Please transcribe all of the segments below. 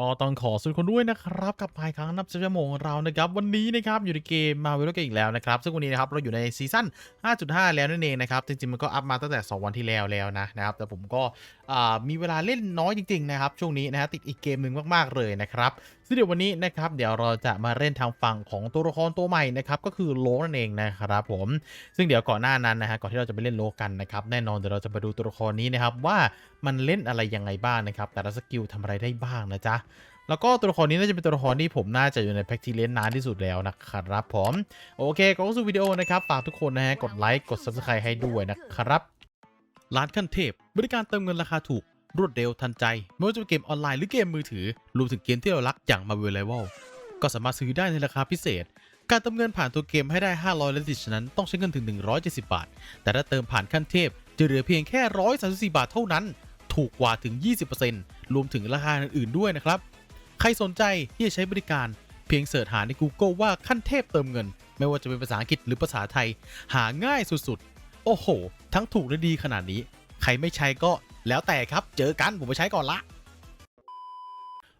ก็ต้องขอสวัสดีคนด้วยนะครับกับภายครั้งนับชั่วโมงของเรานะครับวันนี้นะครับอยู่ในเกมมาเวลกันอีกแล้วนะครับซึ่งวันนี้นะครับเราอยู่ในซีซั่น 5.5 แล้วนั่นเองนะครับจริงๆมันก็อัพมาตั้งแต่ 2 วันที่แล้วแล้วนะนะครับแต่ผมก็มีเวลาเล่นน้อยจริงๆนะครับช่วงนี้นะฮะติดอีกเกมหนึ่งมากๆเลยนะครับซึ่งเดี๋ยววันนี้นะครับเดี๋ยวเราจะมาเล่นทางฝั่งของตัวละครตัวใหม่นะครับก็คือโลนั่นเองนะครับผมซึ่งเดี๋ยวก่อนหน้านั้นนะฮะก่อนที่เราจะไปเล่นโลกันนะครับแน่นอนเดี๋ยวเราจะมาดูตัวละครนี้นะครับว่า มันเล่นอะไรยังไงบ้างนะครับ แต่ละสกิลทำอะไรได้บ้างนะจ๊ะแล้วก็ตัวละครนี้น่าจะเป็นตัวละครที่ผมน่าจะอยู่ในแพ็กทีเลนนานที่สุดแล้วนะครับผมโอเคก็เข้สู่วิดีโอนะครับฝากทุกคนนะฮะกดไลค์กด Subscribe ให้ด้วยนะครับร้านขั้นเทพ บริการเติมเงินราคาถูกรวดเร็วทันใจไม่ว่าจะเป็นเกมออนไลน์หรือเกมมือถือรวมถึงเกมที่เรารักอย่าง Marvel Rival ก็สามารถซื้อได้ในราคาพิเศษ การเติมเงินผ่านตัวเกมให้ได้ 500และติดฉะนั้นต้องใช้เงินถึง 170 บาท แต่ถ้าเติมผ่านขั้นเทพจะเหลือเพียงแค่ 134 บาทเท่านั้น ถูกกว่าถึง 20%รวมถึงราคาอื่นๆด้วยนะครับ ใครสนใจที่จะใช้บริการเพียงเสิร์ชหาใน Google ว่าขั้นเทพเติมเงิน ไม่ว่าจะเป็นภาษาอังกฤษหรือภาษาไทย หาง่ายสุดๆ โอ้โห ทั้งถูกและดีขนาดนี้ ใครไม่ใช้ก็แล้วแต่ครับ เจอกันผมไปใช้ก่อนละ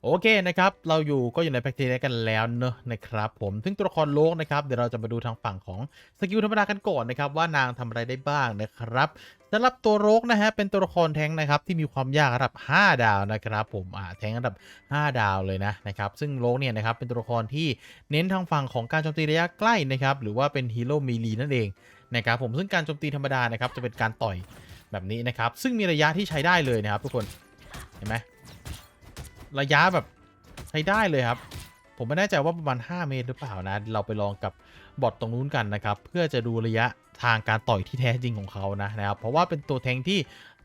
โอเคนะครับ เราอยู่ก็อยู่ในแพ็กเกจกันแล้วเนอะนะครับผมซึ่งตัวละครโลกนะครับ เดี๋ยวเราจะมาดูทางฝั่งของสกิลธรรมดากันก่อนนะครับ ว่านางทำอะไรได้บ้างนะครับสำหรับตัวโรกนะฮะเป็นตัวละครแทงนะครับที่มีความยากระดับ 5 ดาวนะครับ ผมอ่าแทงระดับ 5 ดาวเลยนะนะครับซึ่งโรกเนี่ยนะครับเป็นตัวละครที่เน้นทางฝั่งของการโจมตีระยะใกล้นะครับหรือว่าเป็นฮีโร่มีลีนั่นเองนะครับผมซึ่งการโจมตีธรรมดานะครับจะเป็นการต่อยแบบนี้นะครับซึ่งมีระยะที่ใช้ได้เลยนะครับทุกคนเห็นไหม ระยะแบบใช้ได้เลยครับ ผมไม่แน่ใจว่าประมาณ 5 เมตรหรือเปล่านะ เราไปลองกับบอทตรงนู้นกันนะครับ เพื่อจะดูระยะทางการต่อยที่แท้จริงของเขานะนะครับ เพราะว่าเป็นตัวแทงที่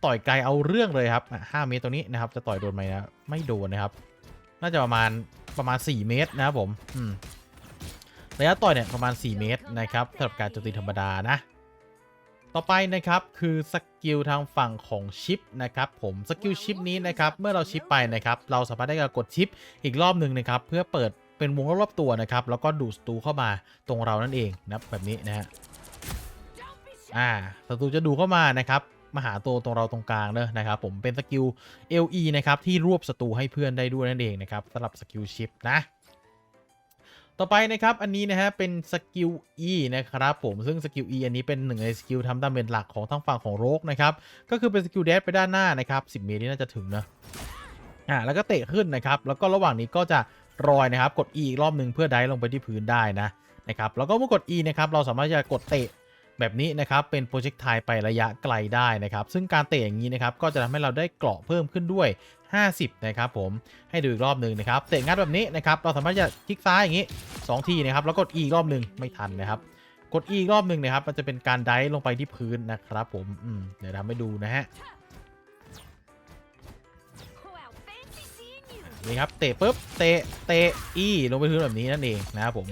ต่อยไกลเอาเรื่องเลยครับ 5 เมตรตรงนี้นะครับ จะต่อยโดนไหมนะ ไม่โดนนะครับ น่าจะประมาณประมาณ 4 เมตรนะครับผม อืมระยะต่อยเนี่ยประมาณ 4 เมตรนะครับสำหรับการโจมตีธรรมดานะ ต่อไปนะครับคือสกิลทางฝั่งของชิปนะครับผมสกิลชิปนี้นะครับเมื่อเราชิปไปนะครับเราสามารถได้กดชิปอีกรอบหนึ่งนะครับเพื่อเปิดเป็นวงรอบๆตัวนะครับแล้วก็ดูดศัตรูเข้ามาตรงเรานั่นเองนับแบบนี้นะฮะอ่าศัตรูจะดูเข้ามานะครับมาหาตัวตรงเราตรงกลางเนอะนะครับผมเป็นสกิล LE นะครับที่รวบศัตรูให้เพื่อนได้ด้วยนั่นเองนะครับสำหรับสกิลชิปนะ ต่อไปนะครับ อันนี้นะฮะเป็นสกิล E นะครับผมซึ่งสกิล E อันนี้เป็นหนึ่งในสกิลทำดาเมจหลักของทางฝั่งของโรกนะครับ ก็คือเป็นสกิลแดชไปด้านหน้านะครับ10 เมตรนี่น่าจะถึงนะอ่าแล้วก็เตะขึ้นนะครับ แล้วก็ระหว่างนี้ก็จะรอยนะครับกด E อีกรอบหนึ่งเพื่อได้ลงไปที่พื้นได้นะนะครับแล้วก็เมื่อกด E นะครับเราสามารถจะกดเตะแบบนี้นะครับเป็นโปรเจกต์ไทไประยะไกลได้นะครับ ซึ่งการเตะอย่างนี้นะครับก็จะทำให้เราได้เกราะเพิ่มขึ้นด้วย 50 นะครับผมให้ดูอีกรอบหนึ่งนะครับเตะงัดแบบนี้นะครับเราสามารถจะคลิกซ้ายอย่างนี้ 2 ทีนะครับแล้วกดอีกรอบหนึ่งไม่ทันนะครับ กดอีกรอบหนึ่งนะครับ มันจะเป็นการไดฟ์ลงไปที่พื้นนะครับผมอืมเดี๋ยวทำให้ดูนะฮะนี่ครับเตะปุ๊บเตะเตะ E ลงไปพื้นแบบนี้นั่นเองนะครับผม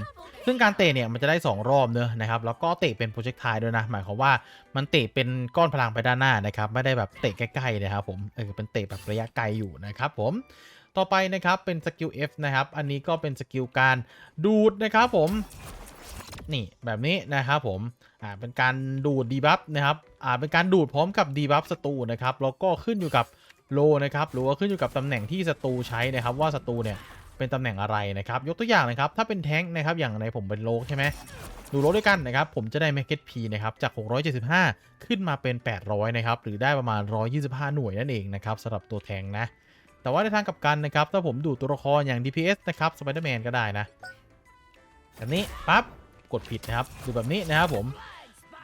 ซึ่งการเตะเนี่ยมันจะได้ 2 รอบเนอะนะครับแล้วก็เตะเป็นโปรเจกต์ไทด้วยนะ หมายความว่ามันเตะเป็นก้อนพลังไปด้านหน้านะครับไม่ได้แบบเตะใกล้ๆนะครับผมเออเป็นเตะแบบระยะไกลอยู่นะครับผมต่อไปนะครับเป็นสกิล F นะครับอันนี้ก็เป็นสกิลการดูดนะครับผมนี่แบบนี้นะครับผมอ่าเป็นการดูดดีบัฟนะครับอ่าเป็นการดูดพร้อมกับดีบัฟศัตรูนะครับแล้วก็ขึ้นอยู่กับโลนะครับหรือว่าขึ้นอยู่กับตำแหน่งที่ศัตรูใช้นะครับว่าศัตรูเนี่ย เป็นตำแหน่งอะไรนะครับยกตัวอย่างนะครับถ้าเป็นแท้งค์นะครับอย่างในผมเป็นโลกใช่ไหมดูโลกด้วยกันนะครับผมจะได้ m a r k e t P นะครับจาก 675 ขึ้นมาเป็น 800 นะครับหรือได้ประมาณ 125 หน่วยนั่นเองนะครับสำหรับตัวแทงค์นะ แต่ว่าในทางกลับกันนะครับถ้าผมดูตัวละครอย่าง DPS นะครับ Spider-Man ก็ได้นะแบบนี้ปั๊บกดผิดนะครับดูแบบนี้นะครับผม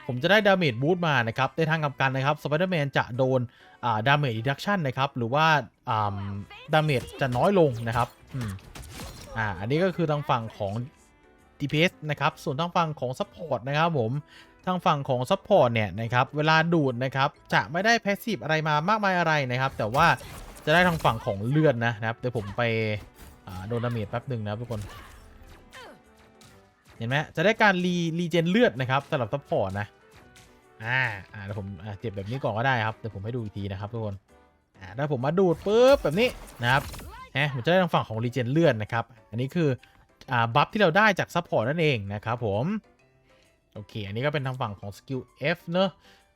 ผมจะได้ดาเมจบูสต์มานะครับในทางกลับกันนะครับ Spider-Man จะโดนดาเมจรีดักชันนะครับหรือว่าอ่าดาเมจจะน้อยลงนะครับ อืมอ่า อันนี้ก็คือทางฝั่งของ DPS นะครับ ส่วนทางฝั่งของ Support นะครับผม ทางฝั่งของ Support เนี่ยนะครับ เวลาดูดนะครับ จะไม่ได้ Passive อะไรมามากมายอะไรนะครับ แต่ว่าจะได้ทางฝั่งของเลือดนะครับ เดี๋ยวผมไปโดนดาเมจแป๊บหนึ่งนะครับทุกคน เห็นไหมจะได้การรีรีเจนเลือดนะครับสำหรับซัพพอร์ตนะ อ่า อ่าเดี๋ยวผมเจ็บแบบนี้ก่อนก็ได้ครับ เดี๋ยวผมให้ดูอีกทีนะครับทุกคน อ่าถ้าผมมาดูดปุ๊บแบบนี้นะครับ ฮะผมจะได้ทางฝั่งของรีเจนเลือดนะครับ อันนี้คืออ่าบัฟที่เราได้จากซัพพอร์ตนั่นเองนะครับผมโอเค อันนี้ก็เป็นทางฝั่งของสกิล F เนอะ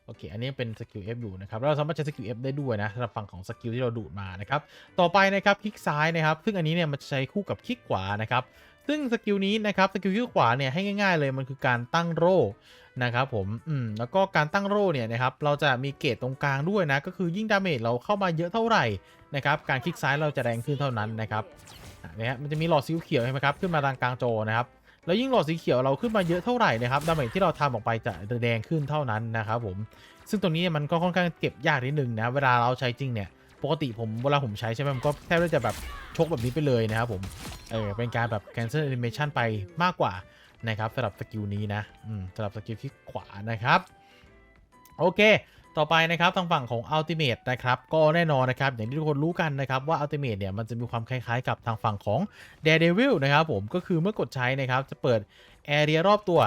โอเค อันนี้เป็นสกิล F อยู่นะครับแล้วเราสามารถใช้สกิล F ได้ด้วยนะสำหรับฝั่งของสกิลที่เราดูดมานะครับ ต่อไปนะครับคลิกซ้ายนะครับ ซึ่งอันนี้เนี่ยมันใช้คู่กับคลิกขวานะครับ ซึ่งสกิลนี้นะครับสกิลคลิกขวาเนี่ยให้ง่าย ๆ เลยมันคือการตั้งโร่ นะครับผมอืมแล้วก็การตั้งโร่เนี่ยนะครับเราจะมีเกรดตรงกลางด้วยนะก็คือยิ่งดาเมจเราเข้ามาเยอะเท่าไหร่นะครับการคลิกซ้ายเราจะแรงขึ้นเท่านั้นนะครับอะเนี่ยมันจะมีหลอดสีเขียวใช่ไหมครับขึ้นมาทางกลางโจนะครับแล้วยิ่งหลอดสีเขียวเราขึ้นมาเยอะเท่าไหร่นะครับดาเมจที่เราทำออกไปจะแดงขึ้นเท่านั้นนะครับผมซึ่งตรงนี้มันก็ค่อนข้างเก็บยากนิดนึงนะเวลาเราใช้จริงเนี่ยปกติผมเวลาผมใช้ใช่ไหมมันก็แทบจะแบบชกแบบนี้ไปเลยนะครับผมเออเป็นการแบบ cancel animation ไปมากกว่า นะครับสำหรับสกิลนี้นะสำหรับสกิลที่ขวานะครับ โอเค ต่อไปนะครับทางฝั่งของ Ultimate นะครับ ก็แน่นอนนะครับ อย่างที่ทุกคนรู้กันนะครับว่า Ultimate เนี่ยมันจะมีความคล้ายๆ กับทางฝั่งของ Daredevil นะครับผมก็คือเมื่อกดใช้นะครับจะเปิด Area รอบตัว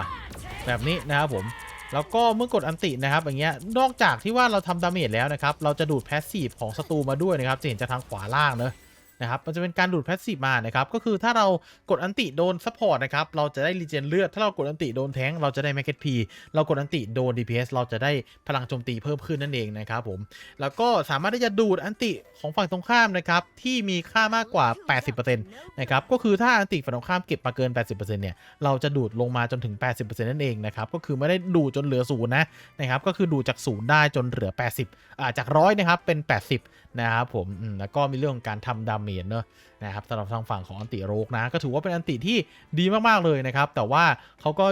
แบบนี้นะครับผมแล้วก็เมื่อกดอันตินะครับอย่างเงี้ยนอกจากที่ว่าเราทำดาเมจแล้วนะครับเราจะดูดแพสซีฟของศัตรูมาด้วยนะครับจะเห็นจากทางขวาล่างเนอะ นะครับ มันจะเป็นการดูดแพสซีฟมานะครับ ก็คือถ้าเรากดอันติโดนซัพพอร์ตนะครับ เราจะได้รีเจนเลือด ถ้าเรากดอันติโดนแทงเราจะได้แมกเก็ตพีเรากดอันติโดน DPS เราจะได้พลังโจมตีเพิ่มขึ้นนั่นเองนะครับผม แล้วก็สามารถที่จะดูดอันติของฝั่งตรงข้ามนะครับ ที่มีค่ามากกว่า 80%นะครับ ก็คือถ้าอันติฝั่งตรงข้ามเก็บมาเกิน 80%เนี่ย เราจะดูดลงมาจนถึง 80%นั่นเองนะครับ ก็คือไม่ได้ดูดจนเหลือศูนย์นะนะครับ ก็คือดูดจากศูนย์ได้จนเหลือ 80อ่าจากร้อยนะครับเป็น 80 นะครับผมแล้วก็มีเรื่องของการทำดาเมจเนอะนะครับสำหรับทางฝั่งของอันติโรกนะ ก็ถือว่าเป็นอันติที่ดีมากๆเลยนะครับ แต่ว่าเขาก็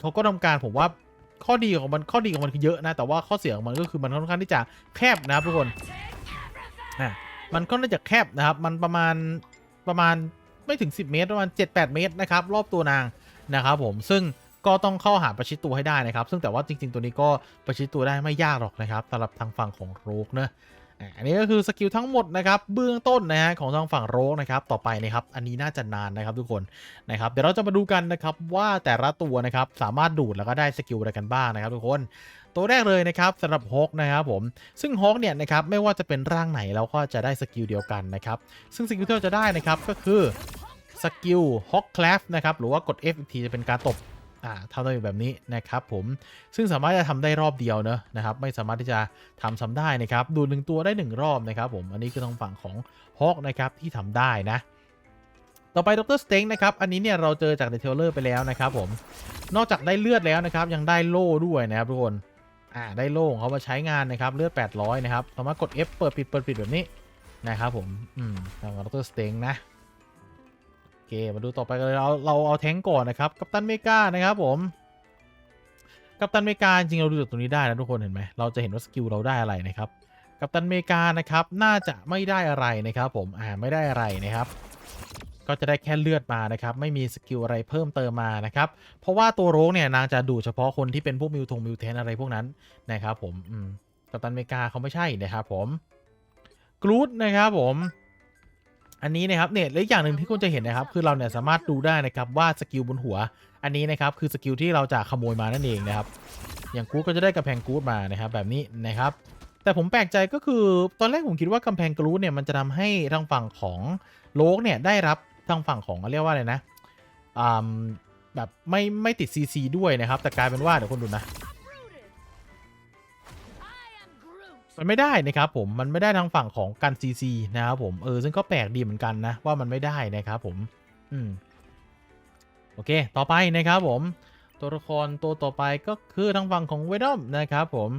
เขาก็ทำการผมว่าข้อดีของมันข้อดีของมันคือเยอะนะ แต่ว่าข้อเสียของมันก็คือมันค่อนข้างที่จะแคบนะครับทุกคนอะมันก็น่างจะแคบนะครับ มันประมาณประมาณไม่ถึง 10 เมตร ประมาณ 7-8 เมตรนะครับรอบตัวนางนะครับผมซึ่งก็ต้องเข้าหาประชิดตัวให้ได้นะครับ ซึ่งแต่ว่าจริง ๆ ตัวนี้ก็ประชิดตัวได้ไม่ยากหรอกนะครับสำหรับทางฝั่งของโรกเนอะ อันนี้ก็คือสกิลทั้งหมดนะครับเบื้องต้นนะฮะของทางฝั่งโรกนะครับต่อไปนะครับอันนี้น่าจะนานนะครับทุกคนนะครับเดี๋ยวเราจะมาดูกันนะครับว่าแต่ละตัวนะครับสามารถดูดแล้วก็ได้สกิลอะไรกันบ้างนะครับทุกคนตัวแรกเลยนะครับสำหรับฮอกนะครับผมซึ่งฮอกเนี่ยนะครับไม่ว่าจะเป็นร่างไหนเราก็จะได้สกิลเดียวกันนะครับซึ่งสกิลที่เราจะได้นะครับก็คือสกิลฮอกคลฟนะครับหรือว่ากด F อีกทีจะเป็นการตบ อ่าทำได้แบบนี้นะครับผมซึ่งสามารถจะทำได้รอบเดียวเนอะนะครับไม่สามารถที่จะทำซ้ำได้นะครับ ดูหนึ่งตัวได้หนึ่งรอบนะครับผมอันนี้คือทางฝั่งของฮอกนะครับที่ทำได้นะ ต่อไปดรสเต็งนะครับอันนี้เนี่ยเราเจอจากในเทลเลอร์ไปแล้วนะครับผมนอกจากได้เลือดแล้วนะครับยังได้โล่ด้วยนะครับทุกคนอ่าได้โล่ของเขามาใช้งานนะครับเลือด 800 นะครับสามารถกด F เปิดปิดเปิดปิดแบบนี้นะครับผมอืมทางดรสเต็งนะ เค มาดูต่อไปกันเลยเราเราเอาแทงก่อนนะครับกัปตันเมกานะครับผมกัปตันเมกาจริงเราดูจากตรงนี้ได้นะทุกคนเห็นไหมเราจะเห็นว่าสกิลเราได้อะไรนะครับกัปตันเมกานะครับน่าจะไม่ได้อะไรนะครับ ผมอ่าไม่ได้อะไรนะครับ ก็จะได้แค่เลือดมานะครับ ไม่มีสกิลอะไรเพิ่มเติมมานะครับ เพราะว่าตัวโรกเนี่ยนางจะดูเฉพาะคนที่เป็นพวกมิวทงมิวเทนอะไรพวกนั้นนะครับ ผมอืมกัปตันเมกาเขาไม่ใช่นะครับ ผมกรูดนะครับผม อันนี้นะครับเนี่ยและอีกอย่างหนึ่งที่คุณจะเห็นนะครับ คือเราเนี่ยสามารถดูได้นะครับว่าสกิลบนหัว อันนี้นะครับคือสกิลที่เราจะขโมยมานั่นเองนะครับ อย่างกูดก็จะได้กำแพงกูดมานะครับแบบนี้นะครับ แต่ผมแปลกใจก็คือตอนแรกผมคิดว่ากำแพงกรูดเนี่ยมันจะทำให้ทางฝั่งของโลกเนี่ยได้รับทางฝั่งของเรียกว่าอะไรนะอ่าแบบไม่ไม่ติด CC ด้วยนะครับ แต่กลายเป็นว่าเดี๋ยวคนดูนะ มันไม่ได้นะครับผมมันไม่ได้ทางฝั่งของกัน CC นะครับผมเออซึ่งก็แปลกดีเหมือนกันนะว่ามันไม่ได้นะครับผมอืมโอเค ต่อไปนะครับผม ตัวละครตัวต่อไปก็คือทางฝั่งของเวนอมนะครับผม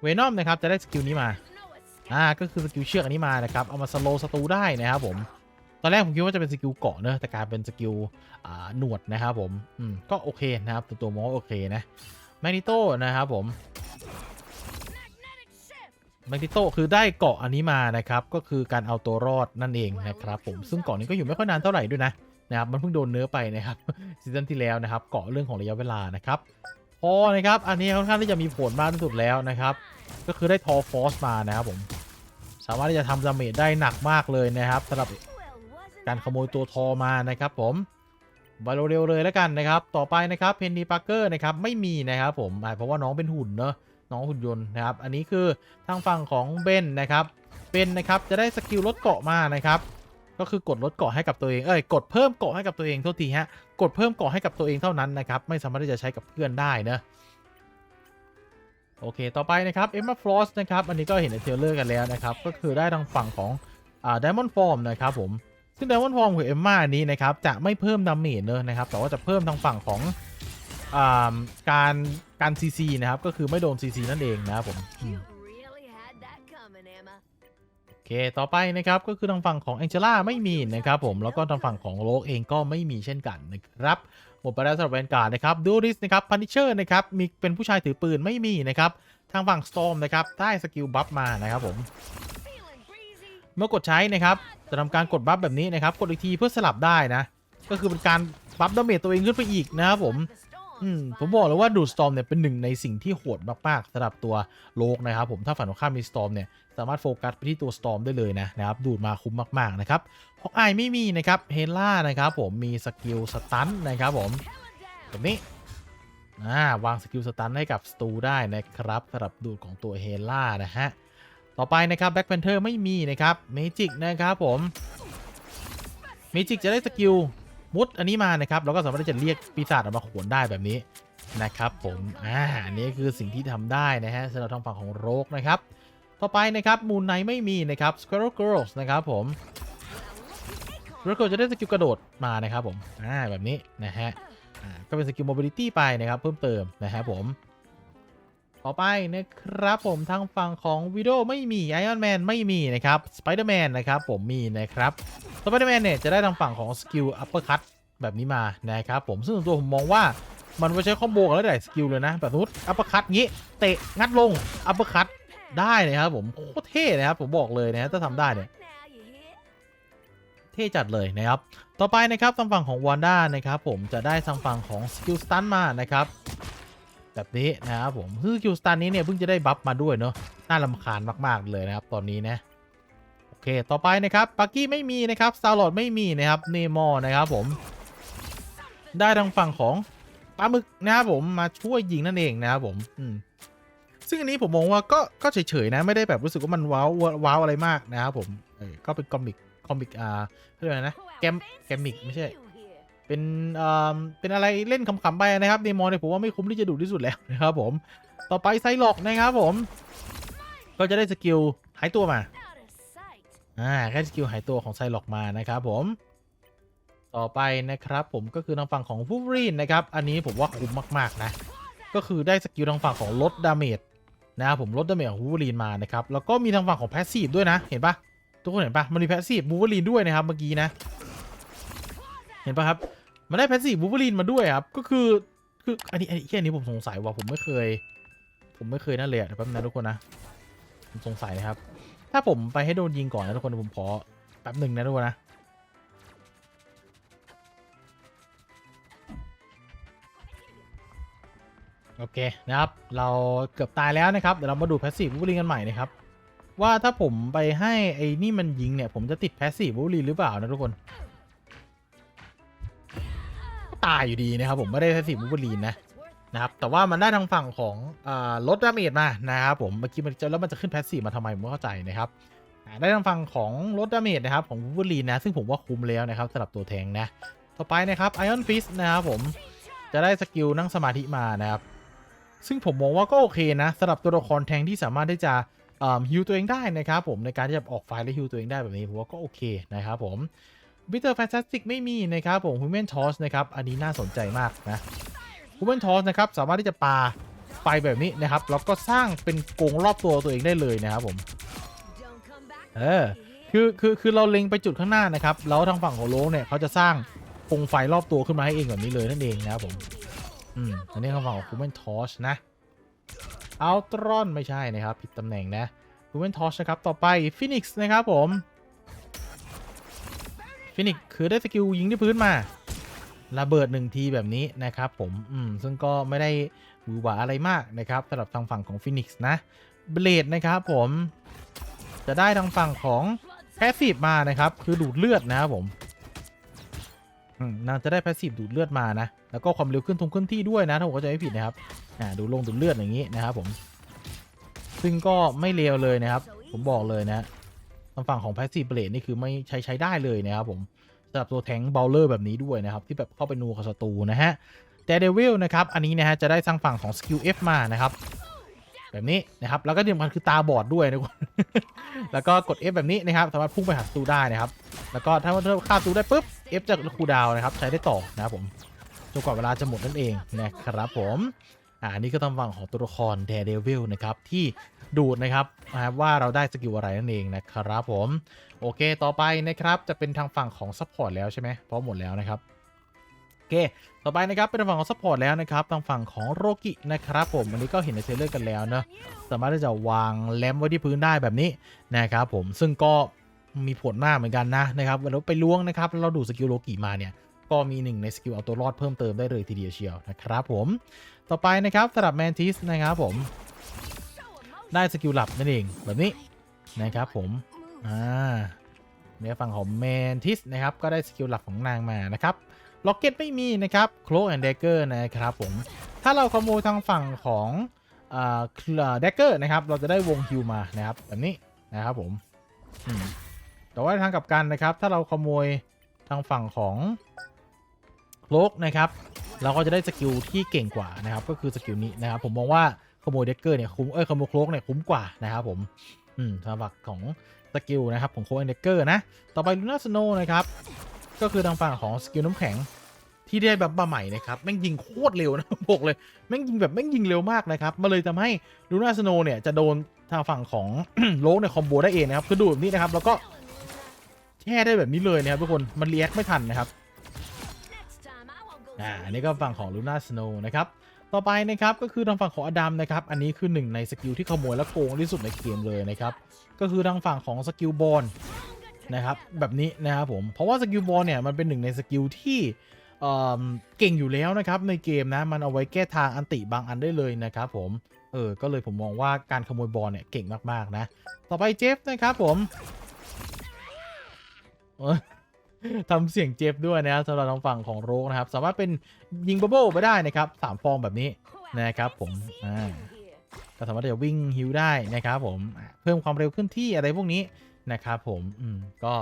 เวนอมนะครับจะได้สกิลนี้มาอ่าก็คือสกิลเชือกอันนี้มานะครับเอามาสโลว์ศัตรูได้นะครับผมตอนแรกผมคิดว่าจะเป็นสกิลเกาะเนอะแต่กลายเป็นสกิลอ่าหนวดนะครับผมอืมก็โอเคนะครับตัวตัวมองโอเคนะ แมกนิโตนะครับผม Magnetic shift. แมกนิโตคือได้เกาะอันนี้มานะครับ ก็คือการเอาตัวรอดนั่นเองนะครับ ผมซึ่งเกาะนี้ก็อยู่ไม่ค่อยนานเท่าไหร่ด้วยนะนะครับมันเพิ่งโดนเนื้อไปนะครับซีซั่นที่แล้วนะครับ เกาะเรื่องของระยะเวลานะครับพอนะครับ อันนี้ค่อนข้างที่จะมีผลมากที่สุดแล้วนะครับ ก็คือได้ทอฟอสมานะครับผมสามารถที่จะทำดาเมจได้หนักมากเลยนะครับสำหรับ Well, wasn't การ that ขโมยตัวทอมานะครับผม บาโลเร็วเลยแล้วกันนะครับ ต่อไปนะครับเพนนีปาร์เกอร์นะครับไม่มีนะครับผมเพราะว่าน้องเป็นหุ่นเนอะน้องหุ่นยนต์นะครับ อันนี้คือทางฝั่งของเบนนะครับเบนนะครับจะได้สกิลลดเกาะมานะครับ ก็คือกดลดเกาะให้กับตัวเองเอ้ยกดเพิ่มเกาะให้กับตัวเองโทษทีฮะกดเพิ่มเกาะให้กับตัวเองเท่านั้นนะครับไม่สามารถที่จะใช้กับเพื่อนได้นะโอเค ต่อไปนะครับ Emma Frost นะครับ อันนี้ก็เห็นในเทรลเลอร์กันแล้วนะครับ ก็คือได้ทางฝั่งของอ่า Diamond Form นะครับผม ซึ่ง Diamond Form ของ Emma อันนี้นะครับ จะไม่เพิ่มดาเมจเนอะนะครับ แต่ว่าจะเพิ่มทางฝั่งของอ่าการการ CC นะครับ ก็คือไม่โดน CC นั่นเองนะครับผมโอเค ต่อไปนะครับ ก็คือทางฝั่งของแองเจล่าไม่มีนะครับผม แล้วก็ทางฝั่งของโลกเองก็ไม่มีเช่นกันนะครับ หมดไปแล้วสำหรับแวนการ์ดนะครับดูริสนะครับพันิเชอร์นะครับ มีเป็นผู้ชายถือปืนไม่มีนะครับ ทางฝั่งสโตมนะครับ ได้สกิลบัฟมานะครับผม เมื่อกดใช้นะครับจะทำการกดบัฟแบบนี้นะครับ กดอีกทีเพื่อสลับได้นะ ก็คือเป็นการบัฟดาเมจตัวเองขึ้นไปอีกนะครับผมผมบอกเลยว่าดูดสตอมเนี่ยเป็นหนึ่งในสิ่งที่โหดมากๆสำหรับตัวโลกนะครับผมถ้าฝันของข้ามมีสตอมเนี่ยสามารถโฟกัสไปที่ตัวสตอมได้เลยนะนะครับดูดมาคุ้มมากๆนะครับฮอกอายไม่มีนะครับเฮล่านะครับผมมีสกิลสตันนะครับผมแบบนี้อ่าวางสกิลสตันให้กับสตูได้นะครับสำหรับดูดของตัวเฮล่านะฮะ ต่อไปนะครับแบ็คแพนเทอร์ไม่มีนะครับเมจิกนะครับผมเมจิกจะได้สกิลมุดอันนี้มานะครับแล้วก็สามารถที่จะเรียกปีศาจออกมาขวนได้แบบนี้นะครับผมอ่าอันนี้คือสิ่งที่ทำได้นะฮะสำหรับทางฝั่งของโรกนะครับ ต่อไปนะครับมูนไนไม่มีนะครับ Squirrel Girls นะครับผม Now look at Acorn. Squirrel Girl จะได้สกิลกระโดดมานะครับผมอ่าแบบนี้นะฮะก็เป็นสกิล mobility ไปนะครับเพิ่มเติมนะครับผม ต่อไปนะครับผมทางฝั่งของวิด o ไม่มี Iron Man ไม่มีนะครับ Spider-Man นนะครับผมมีนะครับ Spider-Man เนี่ยจะได้ทางฝั่งของสกิล uppercut แบบนี้มานะครับผมซึ่งตัวผมมองว่ามันไว้ใช้คอมโบกันแล้วได้สกิลเลยนะแบบสมมติ uppercut งี้เตะงัดลง uppercut ได้นะครับผมโคตรเท่นะครับผมบอกเลยนะถ้าทำได้เนี่ยเท่จัดเลยนะครับ ต่อไปนะครับทางฝั่งของวอนด้านะครับผมจะได้ทางฝั่งของสกิลสตันมานะครับ แบบนี้นะครับผมซึ่งสกิลสตันนี้เนี่ยเพิ่งจะได้บัฟมาด้วยเนาะน่าลำคาญมาก ๆ เลยนะครับ ตอนนี้นะโอเคต่อไปนะครับปักกี้ไม่มีนะครับสตาร์ลอดไม่มีนะครับเนมอนะครับผม ได้ทางฝั่งของปลาหมึกนะครับผมมาช่วยยิงนั่นเองนะครับผมอืมซึ่งอันนี้ผมมองว่าก็ก็เฉยๆนะไม่ได้แบบรู้สึกว่ามันว้าวว้าวอะไรมากนะครับผมเออก็เป็นคอมิกคอมิกอ่าเรียกว่าอะไรนะแกมแกมิกไม่ใช่ เป็นเอ่อเป็นอะไรเล่นขำๆไปนะครับเดมอนเนี่ยผมว่าไม่คุ้มที่จะดูที่สุดแล้วนะครับผม ต่อไปไซล็อกนะครับผม ก็จะได้สกิลหายตัวมา อ่าแค่สกิลหายตัวของไซล็อกมานะครับผม ต่อไปนะครับผมก็คือทางฝั่งของฟูรีนนะครับ อันนี้ผมว่าคุ้มมากๆนะ ก็คือได้สกิลทางฝั่งของลดดาเมจนะครับผมลดดาเมจของวูรีนมานะครับ แล้วก็มีทางฝั่งของแพสซีฟด้วยนะ เห็นปะทุกคนเห็นปะมันมีแพสซีฟวู l รีนด้วยนะครับเมื่อกี้นะ เห็นปะครับ มันได้แพสซีฟวู l รีนมาด้วยครับ ก็คือคืออันนี้อันนี้แค่นี้ผมสงสัยว่าผมไม่เคย ผมไม่เคยนั่นเลยอะเดี๋ยวแป๊บนึงนะทุกคนนะผมสงสัยนะครับ ถ้าผมไปให้โดนยิงก่อนนะทุกคนผมขอแป๊บหนึ่งนะทุกคนนะโอเคนะครับ เราเกือบตายแล้วนะครับเดี๋ยวเรามาดูแพสซีฟวูบลิงกันใหม่นะครับ ว่าถ้าผมไปให้ไอ้นี่มันยิงเนี่ย ผมจะติดแพสซีฟวูบลิงหรือเปล่านะทุกคน ตายอยู่ดีนะครับผมไม่ได้แพสซีฟวูบลิงนะนะครับแต่ว่ามันได้ทางฝั่งของอลดดาเมจมานะครับผมเมื่อกี้มันจะแล้วมันจะขึ้นแพสซีฟมาทำไมผมไม่เข้าใจนะครับได้ทางฝั่งของลดดาเมจนะครับของวูบลีนนะซึ่งผมว่าคุ้มแล้วนะครับสำหรับตัวแทงนะต่อไปนะครับไอออนฟิสนะครับผมจะได้สกิลนั่งสมาธิมานะครับซึ่งผมมองว่าก็โอเคนะสำหรับตัวละครแทงที่สามารถที่จะฮิวตัวเองได้นะครับผมในการที่จะออกไฟและฮิวตัวเองได้แบบนี้ผมว่าก็โอเคนะครับผม บิเตอร์แฟนตาสติกไม่มีนะครับผมฮูแมนทอสนะครับอันนี้น่าสนใจมากนะฮูแมนทอสนะครับสามารถที่จะปาไฟแบบนี้นะครับแล้วก็สร้างเป็นกรงรอบตัวตัวเองได้เลยนะครับผมเออคือคือคือเราเล็งไปจุดข้างหน้านะครับแล้วทางฝั่งของโลกเนี่ยเขาจะสร้างกรงไฟรอบตัวขึ้นมาให้เองแบบนี้เลยนั่นเองนะครับผมอืมอันนี้ทางฝั่งของฮูแมนทอสนะอัลตรอนไม่ใช่นะครับผิดตำแหน่งนะฮูแมนทอสนะครับต่อไปฟินิกซ์นะครับผม ฟินิกคือได้สกิลยิงที่พื้นมา ระเบิดหนึ่งทีแบบนี้นะครับผมอืมซึ่งก็ไม่ได้หวือหวาอะไรมากนะครับสำหรับทางฝั่งของฟินิกซ์นะเบลดนะครับผมจะได้ทางฝั่งของแพสซีฟมานะครับ คือดูดเลือดนะครับผมอืมนางจะได้แพสซีฟดูดเลือดมานะ แล้วก็ความเร็วขึ้นทุงขึ้นที่ด้วยนะ ถ้าผมเข้าใจไม่ผิดนะครับอ่าดูลงดูดเลือดอย่างนี้นะครับผม ซึ่งก็ไม่เลวเลยนะครับ ผมบอกเลยนะ ทางฝั่งของ Passive Blade นี่คือไม่ใช้ใช้ได้เลยนะครับผมสำหรับตัวแทงเบลเลอร์แบบนี้ด้วยนะครับ ที่แบบเข้าไปนูกับศัตรูนะฮะแต่เดวิลนะครับ อันนี้นะฮะจะได้ทางฝั่งของสกิล F มานะครับแบบนี้นะครับ แล้วก็ที่สำคัญคือตาบอดด้วยนะทุกคนแล้วก็กด F แบบนี้นะครับ สามารถพุ่งไปหาศัตรูได้นะครับ แล้วก็ถ้าถ้าฆ่าศัตรูได้ปุ๊บ F จะคูลดาวน์นะครับ ใช้ได้ต่อนะครับผมจนกว่าเวลาจะหมดนั่นเองนะครับผม อ่าอันนี้ก็ทางฝั่งของตัวละคร Daredevil นะครับ ที่ ดูดนะครับนะครับว่าเราได้สกิลอะไรนั่นเองนะครับผมโอเคต่อไปนะครับจะเป็นทางฝั่งของซัพพอร์ตแล้วใช่ไหมเพราะหมดแล้วนะครับโอเค ต่อไปนะครับเป็นทางฝั่งของซัพพอร์ตแล้วนะครับทางฝั่งของโรกินะครับผมอันนี้ก็เห็นในเทเลอร์กันแล้วเนอะสามารถที่จะวางแลมไว้ที่พื้นได้แบบนี้นะครับผมซึ่งก็มีผลมากเหมือนกันนะนะครับเวลาไปล้วงนะครับเราดูดสกิลโรกิมาเนี่ยก็มีหนึ่งในสกิลเอาตัวรอดเพิ่มเติมได้เลยทีเดียวเชียวนะครับผมต่อไปนะครับสำหรับแมนทิสนะครับผม ได้สกิลหลับนั่นเองแบบนี้นะครับผม อ่าในฝั่งของแมนทิสนะครับ ก็ได้สกิลหลักของนางมานะครับล็อกเก็ตไม่มีนะครับโคลแอนเดเกอร์นะครับผม ถ้าเราขโมยทางฝั่งของอ่าเดเกอร์นะครับ เราจะได้วงฮิวมานะครับแบบนี้นะครับผมอืมแต่ว่าทางกับกันนะครับ ถ้าเราขโมยทางฝั่งของโคลกนะครับ เราก็จะได้สกิลที่เก่งกว่านะครับ ก็คือสกิลนี้นะครับ ผมมองว่า ขโมยเด็กเกอร์เนี่ยคุ้มเอ้ยขโมยโคลกเนี่ยคุ้มกว่านะครับผมอืมสำหรับของสกิลนะครับของโคลเด็กเกอร์นะ ต่อไปลูน่าสโนนะครับก็คือทางฝั่งของสกิลน้ำแข็งที่ได้แบบมาใหม่นะครับแม่งยิงโคตรเร็วนะบอกเลยแม่งยิงแบบแม่งยิงเร็วมากนะครับมาเลยทำให้ลูน่าสโนเนี่ยจะโดนทางฝั่งของโลกเนี่ยคอมโบได้เองนะครับคือดูแบบนี้นะครับแล้วก็แช่ได้แบบนี้เลยนะครับทุกคนมันเรียกไม่ทันนะครับ Next time I won't go อ่า through อันนี้ก็ฝั่งของลูน่าสโนนะครับ ต่อไปนะครับก็คือทางฝั่งของอดัมนะครับอันนี้คือหนึ่งในสกิลที่ขโมยและโกงที่สุดในเกมเลยนะครับก็คือทางฝั่งของสกิลบอลนะครับแบบนี้นะครับผมเพราะว่าสกิลบอลเนี่ยมันเป็นหนึ่งในสกิลที่เอ่อเก่งอยู่แล้วนะครับในเกมนะมันเอาไว้แก้ทางอันติบางอันได้เลยนะครับผมเออก็เลยผมมองว่าการขโมยบอลเนี่ยเก่งมากๆนะ ต่อไปเจฟนะครับผมเทำเสียงเจฟด้วยนะครับสำหรับทางฝั่งของโรกนะครับ สามารถเป็นยิงบับเบิลไปได้นะครับสามฟองแบบนี้นะครับผมอ่าก็สามารถจะวิ่งฮิวได้นะครับผมเพิ่มความเร็วขึ้นที่อะไรพวกนี้นะครับผมอืมก็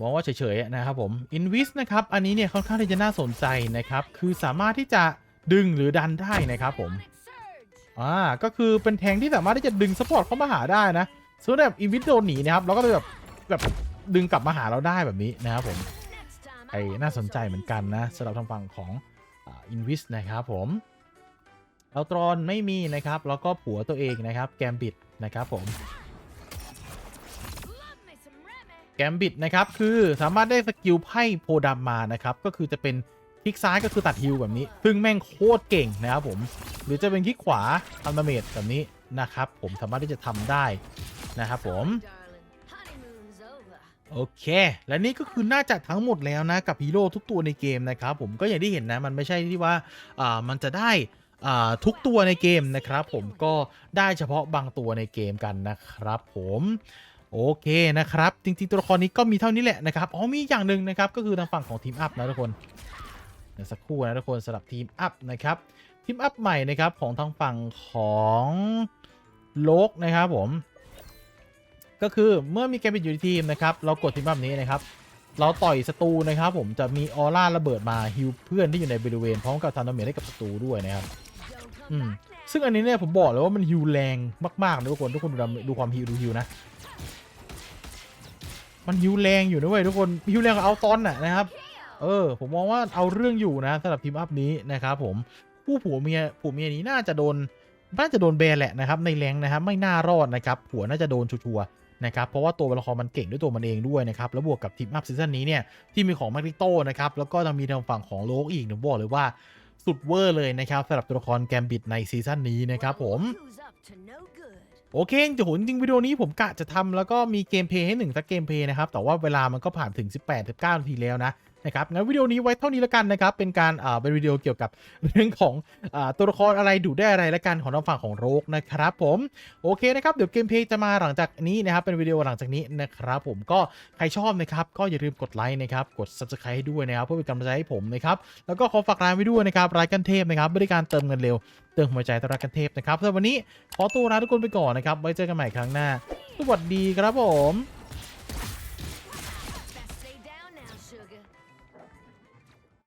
มองว่าเฉยๆนะครับผม Invis นะครับอันนี้เนี่ยค่อนข้างที่จะน่าสนใจนะครับคือสามารถที่จะดึงหรือดันได้นะครับผมอ่าก็คือเป็นแทงที่สามารถที่จะดึงสปอร์ตเข้ามาหาได้นะส่วนแบบอินวิสโดนหนีนะครับเราก็เลยแบบแบบ ดึงกลับมาหาเราได้แบบนี้นะครับผมไอ้น่าสนใจเหมือนกันนะสำหรับทางฝั่งของอินวิสนะครับผมเอาตรอนไม่มีนะครับ แล้วก็ผัวตัวเองนะครับ แกมบิดนะครับผม แกมบิดนะครับคือสามารถได้สกิลไพ่โพดำมานะครับ ก็คือจะเป็นคลิกซ้ายก็คือตัดฮิลแบบนี้ ซึ่งแม่งโคตรเก่งนะครับผม หรือจะเป็นคลิกขวาทำดาเมจแบบนี้นะครับ ผมสามารถที่จะทำได้นะครับผม โอเค และนี่ก็คือน่าจะทั้งหมดแล้วนะ กับฮีโร่ทุกตัวในเกมนะครับ ผมก็อย่างที่เห็นนะ มันไม่ใช่ที่ว่าอ่ามันจะได้อ่าทุกตัวในเกมนะครับผมก็ได้เฉพาะบางตัวในเกมกันนะครับผมโอเคนะครับ จริงๆตัวละครนี้ก็มีเท่านี้แหละนะครับอ๋อมีอย่างหนึ่งนะครับก็คือทางฝั่งของทีมอัพนะทุกคนเดี๋ยวสักครู่นะทุกคนสำหรับทีมอัพนะครับทีมอัพใหม่นะครับของทางฝั่งของโลกนะครับผม ก็คือเมื่อมีแกมบิดอยู่ในทีมนะครับเรากดทีมแบบนี้นะครับเราต่อยศัตรูนะครับผมจะมีออร่าระเบิดมาฮิวเพื่อนที่อยู่ในบริเวณพร้อมกับทำดาเมจให้กับศัตรูด้วยนะครับอืมซึ่งอันนี้เนี่ยผมบอกเลยว่ามันฮิวแรงมากๆนะทุกคนทุกคนดูดูความฮิวดูฮิวนะมันฮิวแรงอยู่นะเว้ยทุกคนฮิวแรงกว่าเอาตอนน่ะนะครับ เออ ผมมองว่าเอาเรื่องอยู่นะสำหรับทีมอัพนี้นะครับผมผู้ผัวเมียผัวเมียนี้น่าจะโดนน่าจะโดนแบนแหละนะครับในแรงนะครับไม่น่ารอดนะครับผัวน่าจะโดนชัวร์ นะครับเพราะว่าตัวละครมันเก่งด้วยตัวมันเองด้วยนะครับแล้วบวกกับทีมอัพซีซั่นนี้เนี่ยที่มีของมาริโตนะครับแล้วก็จะมีทางฝั่งของโลกอีกผมบอกเลยว่าสุดเวอร์เลยนะครับสำหรับตัวละครแกมบิดในซีซั่นนี้นะครับผมโอเคจริงๆจริงวิดีโอนี้ผมกะจะทำแล้วก็มีเกมเพย์ให้หนึ่งสักเกมเพย์นะครับแต่ว่าเวลามันก็ผ่านถึง 18 19นาทีแล้วนะ นะครับงั้นวิดีโอนี้ไว้เท่านี้แล้วกันนะครับเป็นการอ่าเป็นวิดีโอเกี่ยวกับเรื่องของอ่าตัวละครอะไรดูได้อะไรและกันของทางฝั่งของโรกนะครับผมโอเคนะครับเดี๋ยวเกมเพย์จะมาหลังจากนี้นะครับเป็นวิดีโอหลังจากนี้นะครับผมก็ใครชอบนะครับก็อย่าลืมกดไลค์นะครับกด subscribe ให้ด้วยนะครับเพื่อเป็นกำลังใจให้ผมนะครับแล้วก็ขอฝากร้านไว้ด้วยนะครับรายการเทพนะครับบริการเติมเงินเร็วเติมหัวใจต้อนรับกันเทพนะครับสำหรับวันนี้ขอตัวลาทุกคนไปก่อนนะครับไว้เจอกันใหม่ครั้งหน้า สวัสดีครับผม